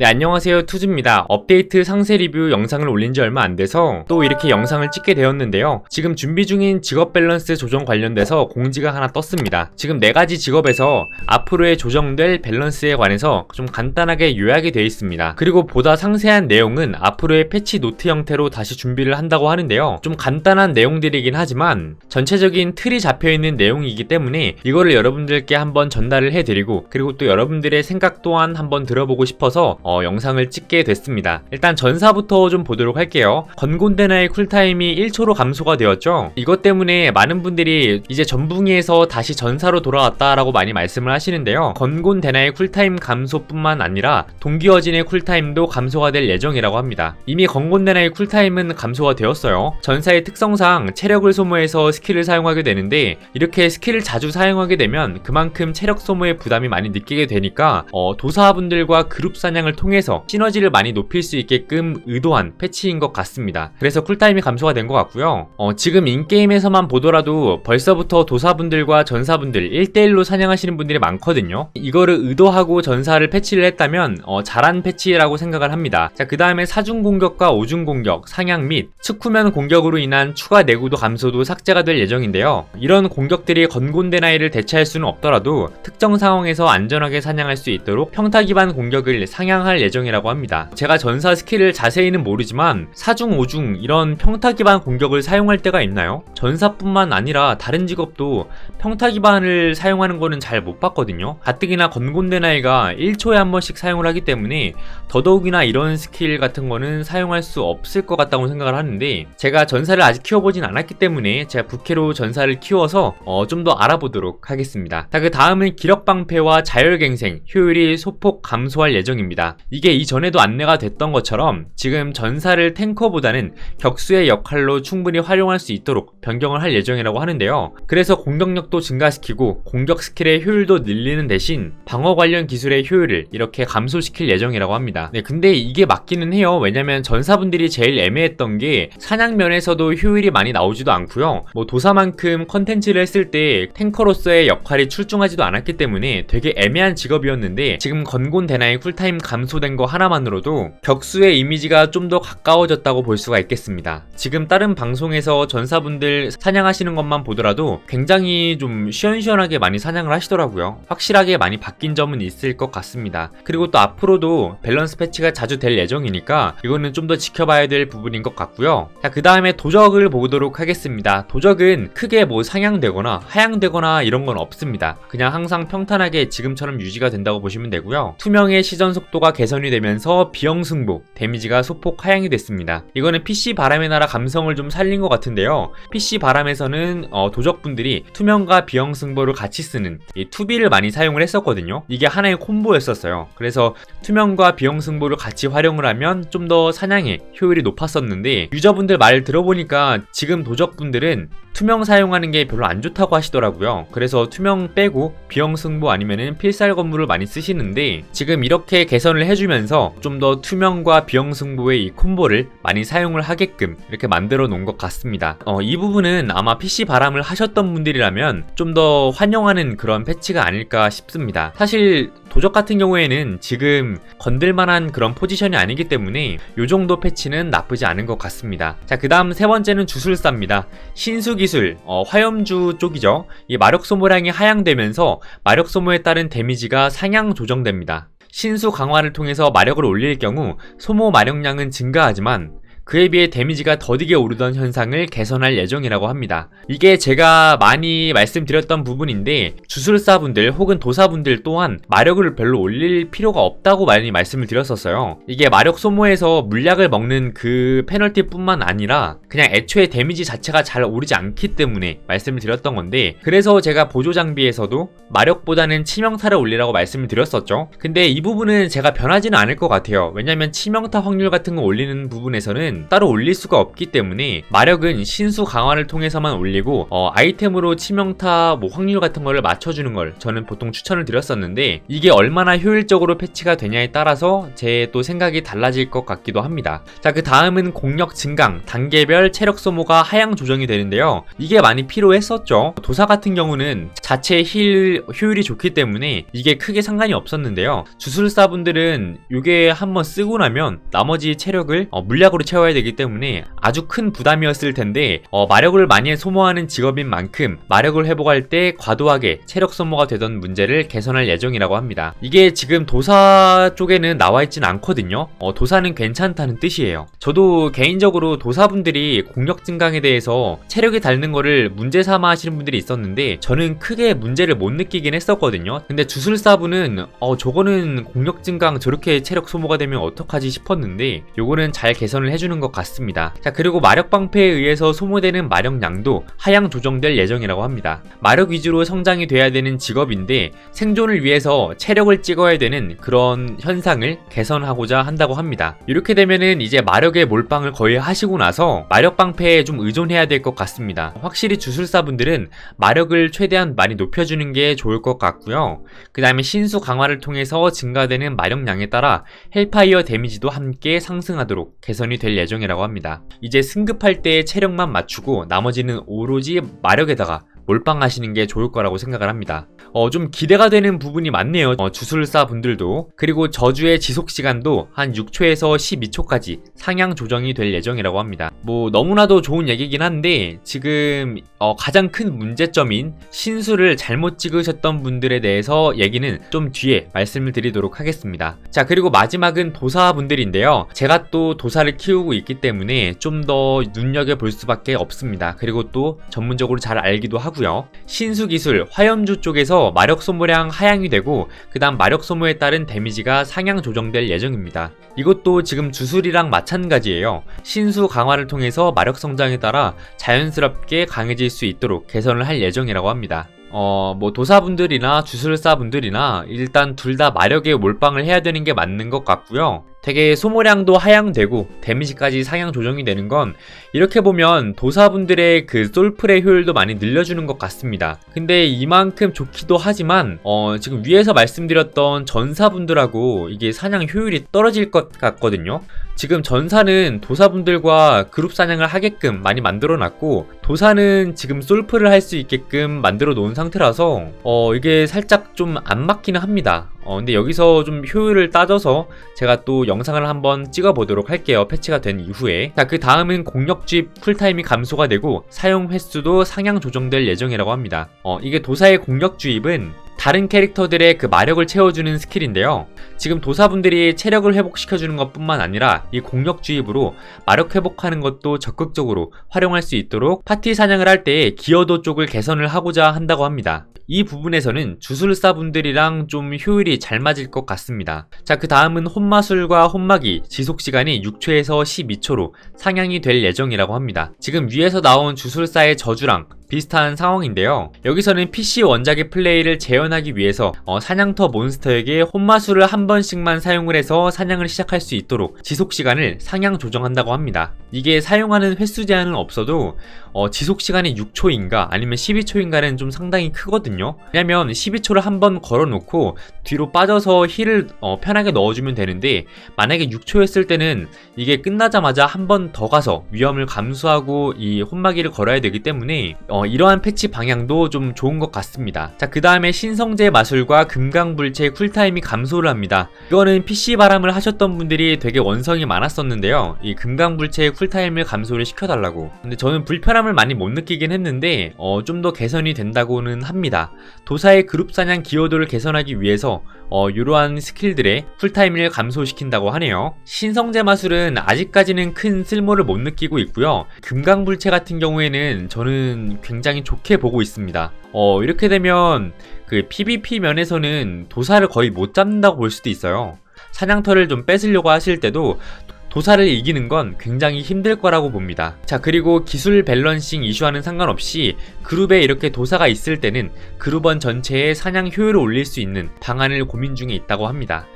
네, 안녕하세요. 투즈입니다. 업데이트 상세 리뷰 영상을 올린 지 얼마 안 돼서 또 이렇게 영상을 찍게 되었는데요. 지금 준비 중인 직업 밸런스 조정 관련돼서 공지가 하나 떴습니다. 지금 네 가지 직업에서 앞으로의 조정될 밸런스에 관해서 좀 간단하게 요약이 되어 있습니다. 그리고 보다 상세한 내용은 앞으로의 패치 노트 형태로 다시 준비를 한다고 하는데요. 좀 간단한 내용들이긴 하지만 전체적인 틀이 잡혀 있는 내용이기 때문에 이거를 여러분들께 한번 전달을 해드리고 그리고 또 여러분들의 생각 또한 한번 들어보고 싶어서 어, 영상을 찍게 됐습니다. 일단 전사부터 좀 보도록 할게요. 건곤대나의 쿨타임이 1초로 감소가 되었죠. 이것 때문에 많은 분들이 이제 전붕이에서 다시 전사로 돌아왔다라고 많이 말씀을 하시는데요. 건곤대나의 쿨타임 감소뿐만 아니라 동기어진의 쿨타임도 감소가 될 예정이라고 합니다. 이미 건곤대나의 쿨타임은 감소가 되었어요. 전사의 특성상 체력을 소모해서 스킬을 사용하게 되는데 이렇게 스킬을 자주 사용하게 되면 그만큼 체력 소모의 부담이 많이 느끼게 되니까 어, 도사분들과 그룹 사냥을 통해서 시너지를 많이 높일 수 있게끔 의도한 패치인 것 같습니다. 그래서 쿨타임이 감소가 된 것 같고요. 어, 지금 인게임에서만 보더라도 벌써부터 도사분들과 전사분들 1대1로 사냥하시는 분들이 많거든요. 이거를 의도하고 전사를 패치를 했다면 어, 잘한 패치라고 생각을 합니다. 자, 그 다음에 사중 공격과 오중 공격, 상향 및 측후면 공격으로 인한 추가 내구도 감소도 삭제가 될 예정인데요. 이런 공격들이 건곤대나이를 대체할 수는 없더라도 특정 상황에서 안전하게 사냥할 수 있도록 평타 기반 공격을 상향 할 예정이라고 합니다. 제가 전사 스킬을 자세히는 모르지만 사중 오중 이런 평타 기반 공격을 사용할 때가 있나요? 전사뿐만 아니라 다른 직업도 평타 기반을 사용하는 거는 잘 못 봤거든요. 가뜩이나 건곤대나이가 1초에 한 번씩 사용을 하기 때문에 더더욱이나 이런 스킬 같은 거는 사용할 수 없을 것 같다고 생각을 하는데 제가 전사를 아직 키워보진 않았기 때문에 제가 부캐로 전사를 키워서 어, 좀 더 알아보도록 하겠습니다. 자, 그 다음은 기력방패와 자율갱생 효율이 소폭 감소할 예정입니다. 이게 이전에도 안내가 됐던 것처럼 지금 전사를 탱커보다는 격수의 역할로 충분히 활용할 수 있도록 변경을 할 예정이라고 하는데요. 그래서 공격력도 증가시키고 공격 스킬의 효율도 늘리는 대신 방어 관련 기술의 효율을 이렇게 감소시킬 예정이라고 합니다. 네, 근데 이게 맞기는 해요. 왜냐면 전사분들이 제일 애매했던 게 사냥면에서도 효율이 많이 나오지도 않고요. 뭐 도사만큼 컨텐츠를 했을 때 탱커로서의 역할이 출중하지도 않았기 때문에 되게 애매한 직업이었는데 지금 건곤 대나의 쿨타임 감 소된 거 하나만으로도 격수의 이미지가 좀 더 가까워졌다고 볼 수가 있겠습니다. 지금 다른 방송에서 전사분들 사냥하시는 것만 보더라도 굉장히 좀 시원시원하게 많이 사냥을 하시더라고요. 확실하게 많이 바뀐 점은 있을 것 같습니다. 그리고 또 앞으로도 밸런스 패치가 자주 될 예정이니까 이거는 좀 더 지켜봐야 될 부분인 것 같고요. 자, 그 다음에 도적을 보도록 하겠습니다. 도적은 크게 뭐 상향되거나 하향되거나 이런 건 없습니다. 그냥 항상 평탄하게 지금처럼 유지가 된다고 보시면 되고요. 투명의 시전 속도가 개선이 되면서 비형승복, 데미지가 소폭 하향이 됐습니다. 이거는 PC 바람의 나라 감성을 좀 살린 것 같은데요. PC 바람에서는 어, 도적분들이 투명과 비형승보를 같이 쓰는 이 투비를 많이 사용을 했었거든요. 이게 하나의 콤보였었어요. 그래서 투명과 비형승보를 같이 활용을 하면 좀 더 사냥에 효율이 높았었는데 유저분들 말 들어보니까 지금 도적분들은 투명 사용하는 게 별로 안 좋다고 하시더라고요. 그래서 투명 빼고 비형 승부 아니면은 필살 건물을 많이 쓰시는데 지금 이렇게 개선을 해주면서 좀 더 투명과 비형 승부의 이 콤보를 많이 사용을 하게끔 이렇게 만들어 놓은 것 같습니다. 어, 이 부분은 아마 PC 바람을 하셨던 분들이라면 좀 더 환영하는 그런 패치가 아닐까 싶습니다. 사실 도적 같은 경우에는 지금 건들만한 그런 포지션이 아니기 때문에 이 정도 패치는 나쁘지 않은 것 같습니다. 자, 그 다음 세 번째는 주술사입니다. 신수 기술, 어, 화염주 쪽이죠. 이 마력 소모량이 하향되면서 마력 소모에 따른 데미지가 상향 조정됩니다. 신수 강화를 통해서 마력을 올릴 경우 소모 마력량은 증가하지만 그에 비해 데미지가 더디게 오르던 현상을 개선할 예정이라고 합니다. 이게 제가 많이 말씀드렸던 부분인데 주술사분들 혹은 도사분들 또한 마력을 별로 올릴 필요가 없다고 많이 말씀을 드렸었어요. 이게 마력 소모에서 물약을 먹는 그 페널티뿐만 아니라 그냥 애초에 데미지 자체가 잘 오르지 않기 때문에 말씀을 드렸던 건데 그래서 제가 보조 장비에서도 마력보다는 치명타를 올리라고 말씀을 드렸었죠. 근데 이 부분은 제가 변하지는 않을 것 같아요. 왜냐면 치명타 확률 같은 거 올리는 부분에서는 따로 올릴 수가 없기 때문에 마력은 신수 강화를 통해서만 올리고 어, 아이템으로 치명타 뭐 확률 같은 거를 맞춰주는 걸 저는 보통 추천을 드렸었는데 이게 얼마나 효율적으로 패치가 되냐에 따라서 제 또 생각이 달라질 것 같기도 합니다. 자 그 다음은 공력 증강, 단계별 체력 소모가 하향 조정이 되는데요. 이게 많이 필요했었죠. 도사 같은 경우는 자체 힐 효율이 좋기 때문에 이게 크게 상관이 없었는데요. 주술사분들은 이게 한번 쓰고 나면 나머지 체력을 어, 물약으로 채 워야 되기 때문에 아주 큰 부담이었을 텐데 어, 마력을 많이 소모하는 직업인 만큼 마력을 회복할 때 과도하게 체력 소모가 되던 문제를 개선할 예정이라고 합니다. 이게 지금 도사 쪽에는 나와 있진 않거든요. 어, 도사는 괜찮다는 뜻이에요. 저도 개인적으로 도사분들이 공력 증강에 대해서 체력이 닳는 거를 문제 삼아 하시는 분들이 있었는데 저는 크게 문제를 못 느끼긴 했었거든요. 근데 주술사분은 어 저거는 공력 증강 저렇게 체력 소모가 되면 어떡하지 싶었는데 요거는 잘 개선을 해주는 것 같습니다. 자 그리고 마력 방패에 의해서 소모되는 마력량도 하향 조정될 예정이라고 합니다. 마력 위주로 성장이 돼야 되는 직업인데 생존을 위해서 체력을 찍어야 되는 그런 현상을 개선하고자 한다고 합니다. 이렇게 되면은 이제 마력의 몰빵을 거의 하시고 나서 마력 방패에 좀 의존해야 될 것 같습니다. 확실히 주술사분들은 마력을 최대한 많이 높여주는 게 좋을 것 같고요. 그 다음에 신수 강화를 통해서 증가되는 마력량에 따라 헬파이어 데미지도 함께 상승하도록 개선이 될 예정이라고 합니다. 이제 승급할 때 체력만 맞추고 나머지는 오로지 마력에다가 몰빵하시는 게 좋을 거라고 생각을 합니다. 어, 좀 기대가 되는 부분이 많네요. 어, 주술사 분들도. 그리고 저주의 지속 시간도 한 6초에서 12초까지 상향 조정이 될 예정이라고 합니다. 뭐, 너무나도 좋은 얘기긴 한데, 지금, 어, 가장 큰 문제점인 신수를 잘못 찍으셨던 분들에 대해서 얘기는 좀 뒤에 말씀을 드리도록 하겠습니다. 자, 그리고 마지막은 도사분들인데요. 제가 또 도사를 키우고 있기 때문에 좀 더 눈여겨 볼 수밖에 없습니다. 그리고 또 전문적으로 잘 알기도 하고 요. 신수 기술, 화염주 쪽에서 마력 소모량 하향이 되고 그 다음 마력 소모에 따른 데미지가 상향 조정될 예정입니다. 이것도 지금 주술이랑 마찬가지예요. 신수 강화를 통해서 마력 성장에 따라 자연스럽게 강해질 수 있도록 개선을 할 예정이라고 합니다. 어, 뭐 도사분들이나 주술사분들이나 일단 둘 다 마력에 몰빵을 해야 되는 게 맞는 것 같고요. 되게 소모량도 하향되고 데미지까지 상향 조정이 되는 건 이렇게 보면 도사분들의 그 솔플의 효율도 많이 늘려주는 것 같습니다. 근데 이만큼 좋기도 하지만 어 지금 위에서 말씀드렸던 전사분들하고 이게 사냥 효율이 떨어질 것 같거든요. 지금 전사는 도사분들과 그룹 사냥을 하게끔 많이 만들어 놨고 도사는 지금 솔플을 할수 있게끔 만들어 놓은 상태라서 어 이게 살짝 좀 안 맞기는 합니다. 어 근데 여기서 좀 효율을 따져서 제가 또 영상을 한번 찍어 보도록 할게요. 패치가 된 이후에. 자, 그 다음은 공력주입 쿨타임이 감소가 되고 사용 횟수도 상향 조정될 예정이라고 합니다. 어 이게 도사의 공력 주입은 다른 캐릭터들의 그 마력을 채워주는 스킬인데요. 지금 도사분들이 체력을 회복시켜주는 것 뿐만 아니라 이 공력 주입으로 마력 회복하는 것도 적극적으로 활용할 수 있도록 파티 사냥을 할때 기여도 쪽을 개선을 하고자 한다고 합니다. 이 부분에서는 주술사분들이랑 좀 효율이 잘 맞을 것 같습니다. 자, 그 다음은 혼마술과 혼마기 지속시간이 6초에서 12초로 상향이 될 예정이라고 합니다. 지금 위에서 나온 주술사의 저주랑 비슷한 상황인데요. 여기서는 PC 원작의 플레이를 재현하기 위해서 어, 사냥터 몬스터에게 혼마술을 한 번씩만 사용을 해서 사냥을 시작할 수 있도록 지속 시간을 상향 조정한다고 합니다. 이게 사용하는 횟수 제한은 없어도 어, 지속 시간이 6초인가 아니면 12초인가는 좀 상당히 크거든요. 왜냐면 12초를 한 번 걸어놓고 뒤로 빠져서 힐을 어, 편하게 넣어주면 되는데 만약에 6초였을 때는 이게 끝나자마자 한 번 더 가서 위험을 감수하고 이 혼마기를 걸어야 되기 때문에 어, 이러한 패치 방향도 좀 좋은 것 같습니다. 자, 그 다음에 신성제 마술과 금강불체 쿨타임이 감소를 합니다. 이거는 PC 바람을 하셨던 분들이 되게 원성이 많았었는데요. 이 금강불체의 쿨타임을 감소를 시켜달라고. 근데 저는 불편함을 많이 못 느끼긴 했는데, 어, 좀 더 개선이 된다고는 합니다. 도사의 그룹 사냥 기여도를 개선하기 위해서 어, 이러한 스킬들의 쿨타임을 감소시킨다고 하네요. 신성제 마술은 아직까지는 큰 쓸모를 못 느끼고 있고요. 금강불체 같은 경우에는 저는 굉장히 좋게 보고 있습니다. 어, 이렇게 되면 그 PVP 면에서는 도사를 거의 못 잡는다고 볼 수도 있어요. 사냥터를 좀 뺏으려고 하실 때도 도사를 이기는 건 굉장히 힘들 거라고 봅니다. 자, 그리고 기술 밸런싱 이슈와는 상관없이 그룹에 이렇게 도사가 있을 때는 그룹원 전체의 사냥 효율을 올릴 수 있는 방안을 고민 중에 있다고 합니다.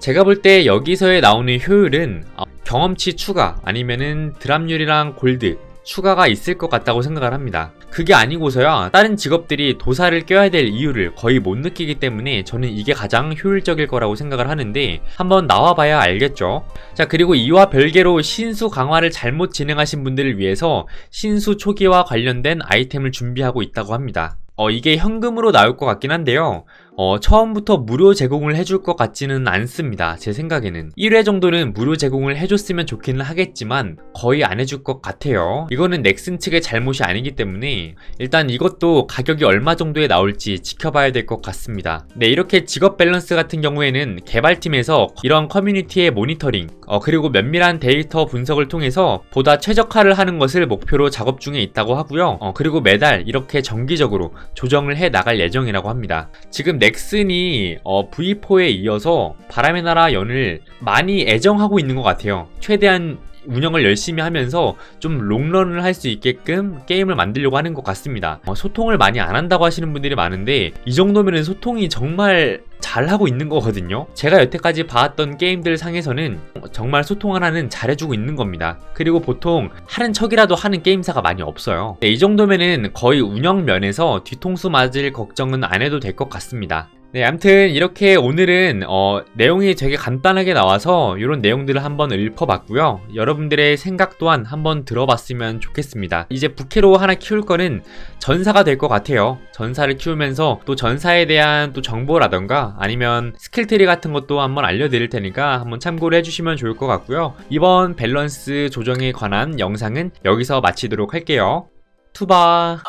제가 볼 때 여기서의 나오는 효율은 어, 경험치 추가 아니면은 드랍률이랑 골드 추가가 있을 것 같다고 생각을 합니다. 그게 아니고서야 다른 직업들이 도사를 껴야 될 이유를 거의 못 느끼기 때문에 저는 이게 가장 효율적일 거라고 생각을 하는데 한번 나와봐야 알겠죠. 자 그리고 이와 별개로 신수 강화를 잘못 진행하신 분들을 위해서 신수 초기와 관련된 아이템을 준비하고 있다고 합니다. 어, 이게 현금으로 나올 것 같긴 한데요. 어, 처음부터 무료 제공을 해줄 것 같지는 않습니다. 제 생각에는. 1회 정도는 무료 제공을 해줬으면 좋기는 하겠지만, 거의 안 해줄 것 같아요. 이거는 넥슨 측의 잘못이 아니기 때문에, 일단 이것도 가격이 얼마 정도에 나올지 지켜봐야 될 것 같습니다. 네, 이렇게 직업 밸런스 같은 경우에는 개발팀에서 이런 커뮤니티의 모니터링, 어, 그리고 면밀한 데이터 분석을 통해서 보다 최적화를 하는 것을 목표로 작업 중에 있다고 하고요. 어, 그리고 매달 이렇게 정기적으로 조정을 해 나갈 예정이라고 합니다. 지금 넥슨이 어, V4에 이어서 바람의 나라 연을 많이 애정하고 있는 것 같아요. 최대한 운영을 열심히 하면서 좀 롱런을 할 수 있게끔 게임을 만들려고 하는 것 같습니다. 어, 소통을 많이 안 한다고 하시는 분들이 많은데 이 정도면 소통이 정말 잘하고 있는 거거든요. 제가 여태까지 봐왔던 게임들 상에서는 정말 소통 하나는 잘해주고 있는 겁니다. 그리고 보통 하는 척이라도 하는 게임사가 많이 없어요. 네, 이 정도면은 거의 운영 면에서 뒤통수 맞을 걱정은 안 해도 될 것 같습니다. 네, 암튼 이렇게 오늘은 어, 내용이 되게 간단하게 나와서 이런 내용들을 한번 읊어봤고요. 여러분들의 생각 또한 한번 들어봤으면 좋겠습니다. 이제 부캐로 하나 키울 거는 전사가 될 것 같아요. 전사를 키우면서 또 전사에 대한 또 정보라던가 아니면 스킬트리 같은 것도 한번 알려드릴 테니까 한번 참고를 해주시면 좋을 것 같고요. 이번 밸런스 조정에 관한 영상은 여기서 마치도록 할게요. 투바.